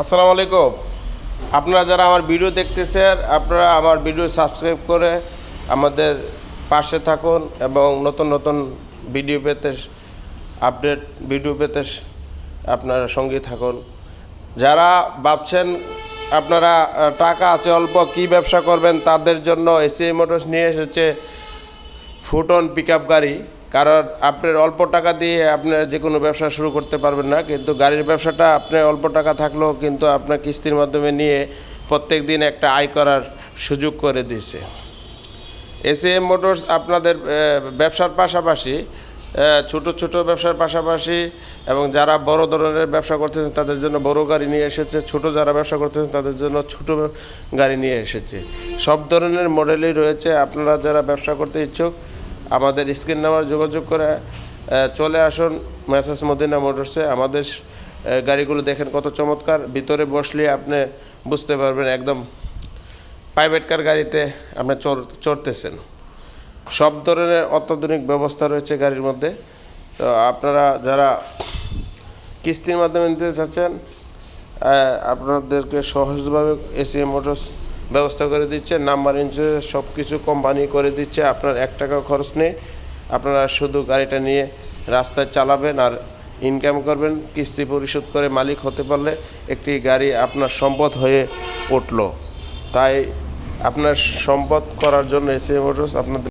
আসসালামু আলাইকুম। আপনারা যারা আমার ভিডিও দেখতেছেন, আপনারা আমার ভিডিও সাবস্ক্রাইব করে আমাদের পাশে থাকুন এবং নতুন নতুন ভিডিও পেতে আপডেট ভিডিও পেতে আপনারা সঙ্গে থাকুন। যারা ভাবছেন আপনারা টাকা আছে অল্প, কি ব্যবসা করবেন, তাদের জন্য এসি মোটরস নিয়ে এসেছে ফুটন পিক গাড়ি, কারণ আপনার অল্প টাকা দিয়ে আপনি যে কোনো ব্যবসা শুরু করতে পারবেন না, কিন্তু গাড়ির ব্যবসাটা আপনি অল্প টাকা থাকলেও কিন্তু আপনার কিস্তির মাধ্যমে নিয়ে প্রত্যেক দিন একটা আয় করার সুযোগ করে দিয়েছে। এসএম মোটরস আপনাদের ব্যবসার পাশাপাশি ছোট ছোট ব্যবসার পাশাপাশি এবং যারা বড় ধরনের ব্যবসা করতেছেন, তাদের জন্য বড় গাড়ি নিয়ে এসেছে, ছোট যারা ব্যবসা করতেছেন, তাদের জন্য ছোট গাড়ি নিয়ে এসেছে। সব ধরনের মডেলই রয়েছে। আপনারা যারা ব্যবসা করতে ইচ্ছুক, আমাদের স্ক্রিন নাম্বার যোগাযোগ করে চলে আসুন মেসেজ মদিনা মোটরসে আমাদের গাড়িগুলো দেখেন কত চমৎকার। ভিতরে বসলে আপনি বুঝতে পারবেন একদম প্রাইভেট কার গাড়িতে আপনি চড়, চড়তেছেন। সব ধরনের অত্যাধুনিক ব্যবস্থা রয়েছে গাড়ির মধ্যে। তো আপনারা যারা কিস্তির মাধ্যমে নিতে চাচ্ছেন আপনাদেরকে সহজভাবে এসি মোটরস ব্যবস্থা করে দিচ্ছে নাম্বার ইন্স্যুরেন্স সব কিছু কোম্পানি করে দিচ্ছে, আপনার এক টাকা খরচ নেই, আপনারা শুধু গাড়িটা নিয়ে রাস্তায় চালাবেন আর ইনকাম করবেন, কিস্তি পরিশোধ করে মালিক হতে পারলে একটি গাড়ি আপনার সম্পদ হয়ে উঠল। তাই আপনার সম্পদ করার জন্য এসি মোটরস আপনাদের